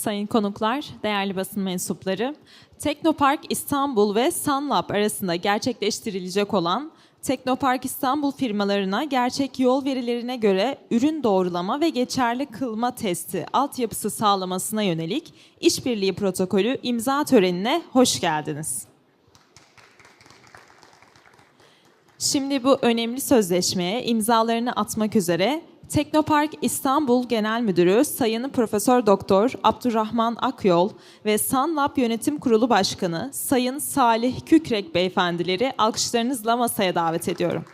sayın konuklar, değerli basın mensupları. Teknopark İstanbul ve Sunlab arasında gerçekleştirilecek olan Teknopark İstanbul firmalarına gerçek yol verilerine göre ürün doğrulama ve geçerli kılma testi altyapısı sağlamasına yönelik işbirliği protokolü imza törenine hoş geldiniz. Şimdi bu önemli sözleşmeye imzalarını atmak üzere Teknopark İstanbul Genel Müdürü Sayın Profesör Doktor Abdurrahman Akyol ve Sunlab Yönetim Kurulu Başkanı Sayın Salih Kükrek beyefendileri alkışlarınızla masaya davet ediyorum.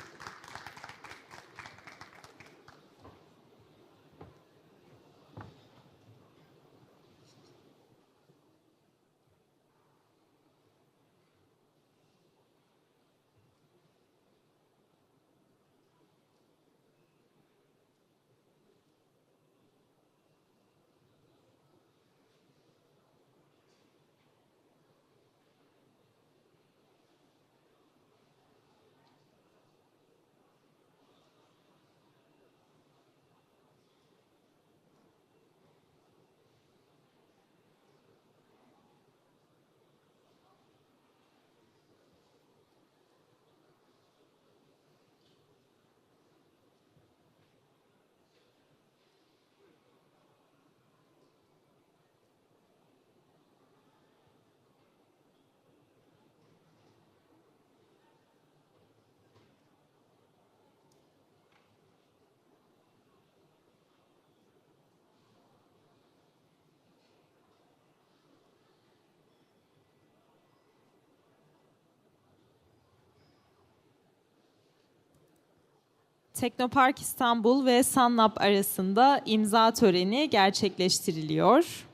Teknopark İstanbul ve Sunlab arasında imza töreni gerçekleştiriliyor.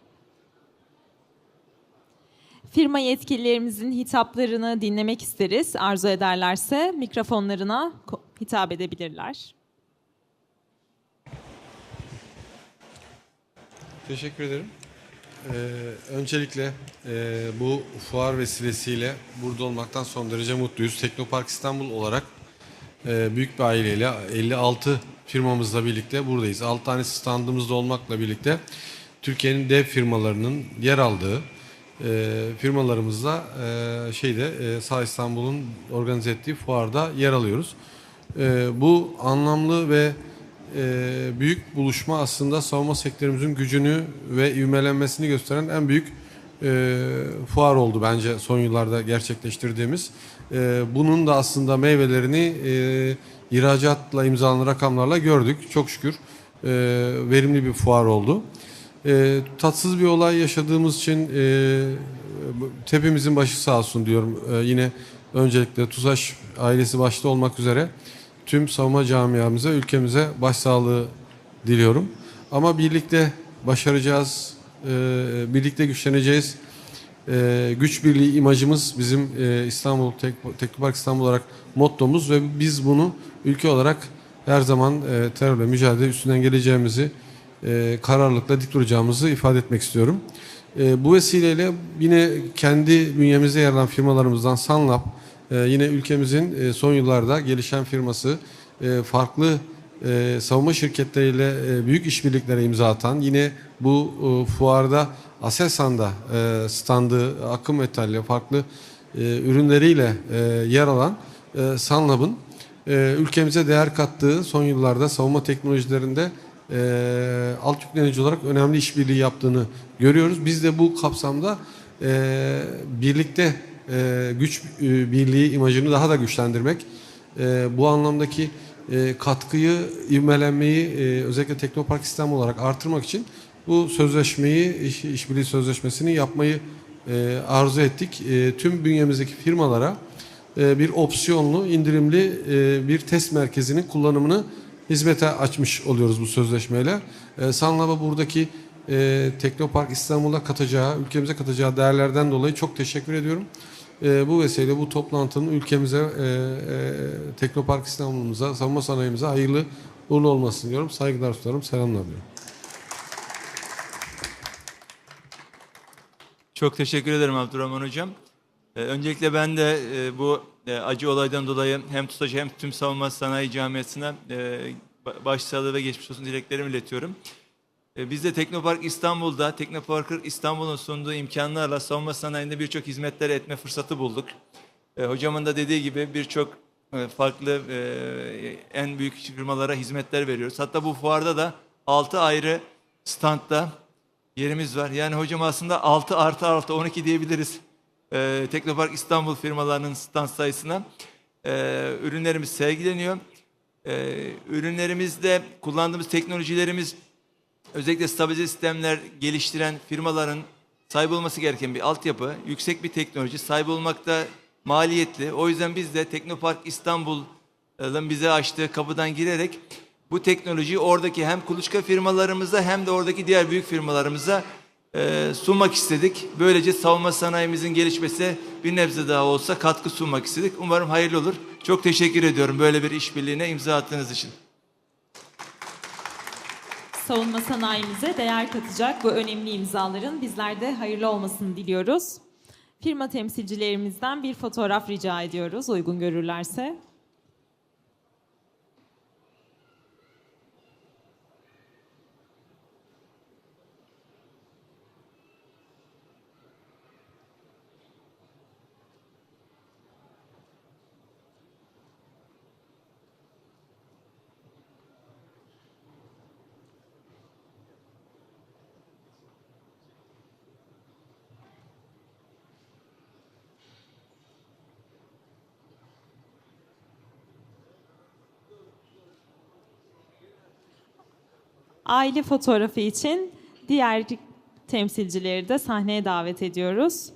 Firma yetkililerimizin hitaplarını dinlemek isteriz. Arzu ederlerse mikrofonlarına hitap edebilirler. Teşekkür ederim. Ee, öncelikle e, bu fuar vesilesiyle burada olmaktan son derece mutluyuz. Teknopark İstanbul olarak e, büyük bir aileyle 56 firmamızla birlikte buradayız. 6 tane standımızda olmakla birlikte Türkiye'nin dev firmalarının yer aldığı e, firmalarımızla e, şeyde e, Sağ İstanbul'un organize ettiği fuarda yer alıyoruz. E, bu anlamlı ve e, büyük buluşma aslında savunma sektörümüzün gücünü ve ivmelenmesini gösteren en büyük e, fuar oldu bence son yıllarda gerçekleştirdiğimiz. E, bunun da aslında meyvelerini e, ihracatla imzalanan rakamlarla gördük. Çok şükür e, verimli bir fuar oldu. E, tatsız bir olay yaşadığımız için e, tepemizin başı sağ olsun diyorum. E, yine öncelikle TUSAŞ ailesi başta olmak üzere tüm savunma camiamıza, ülkemize başsağlığı diliyorum. Ama birlikte başaracağız, e, birlikte güçleneceğiz. E, güç birliği imajımız bizim e, İstanbul Tek- Teknopark İstanbul olarak mottomuz ve biz bunu ülke olarak her zaman e, terörle mücadele üstünden geleceğimizi e, kararlılıkla dik duracağımızı ifade etmek istiyorum. E, bu vesileyle yine kendi bünyemizde yer alan firmalarımızdan Sunlab, yine ülkemizin son yıllarda gelişen firması, e, farklı e, savunma şirketleriyle e, büyük işbirliklere imza atan, yine bu e, fuarda Aselsan'da e, standı, akım metalli, farklı e, ürünleriyle e, yer alan e, Sunlab'ın e, ülkemize değer kattığı son yıllarda savunma teknolojilerinde e, alt yüklenici olarak önemli işbirliği yaptığını görüyoruz. Biz de bu kapsamda e, birlikte e, güç e, birliği imajını daha da güçlendirmek, e, bu anlamdaki e, katkıyı, ivmelenmeyi e, özellikle Teknopark İstanbul olarak artırmak için bu sözleşmeyi, iş, işbirliği sözleşmesini yapmayı e, arzu ettik. E, tüm bünyemizdeki firmalara e, bir opsiyonlu, indirimli e, bir test merkezinin kullanımını hizmete açmış oluyoruz bu sözleşmeyle. E, Sanlab'a buradaki e, Teknopark İstanbul'a katacağı, ülkemize katacağı değerlerden dolayı çok teşekkür ediyorum. E, bu vesileyle bu toplantının ülkemize, e, e, Teknopark İstanbul'umuza, savunma sanayimize hayırlı uğurlu olmasını diyorum. Saygılar sunarım, selamlar diyorum. Çok teşekkür ederim Abdurrahman Hocam. Ee, öncelikle ben de e, bu e, acı olaydan dolayı hem TUSAŞ'a hem tüm savunma sanayi camiasına e, ba- başsağlığı ve geçmiş olsun dileklerimi iletiyorum. E, Biz de Teknopark İstanbul'da, Teknopark İstanbul'un sunduğu imkanlarla savunma sanayinde birçok hizmetler etme fırsatı bulduk. E, hocamın da dediği gibi birçok e, farklı en büyük firmalara hizmetler veriyoruz. Hatta bu fuarda da 6 ayrı standta yerimiz var. Yani hocam aslında 6 artı 6 12 diyebiliriz. Teknopark İstanbul firmalarının stand sayısına. Ürünlerimiz sergileniyor. Ürünlerimizde kullandığımız teknolojilerimiz özellikle stabilize sistemler geliştiren firmaların sahip olması gereken bir altyapı, yüksek bir teknoloji, sahip olmakta maliyetli. O yüzden biz de Teknopark İstanbul'ın bize açtığı kapıdan girerek bu teknolojiyi oradaki hem kuluçka firmalarımıza hem de oradaki diğer büyük firmalarımıza e, sunmak istedik. Böylece savunma sanayimizin gelişmesine bir nebze daha olsa katkı sunmak istedik. Umarım hayırlı olur. Çok teşekkür ediyorum böyle bir işbirliğine imza attığınız için. Savunma sanayimize değer katacak bu önemli imzaların bizler de hayırlı olmasını diliyoruz. Firma temsilcilerimizden bir fotoğraf rica ediyoruz uygun görürlerse. Aile fotoğrafı için diğer temsilcileri de sahneye davet ediyoruz.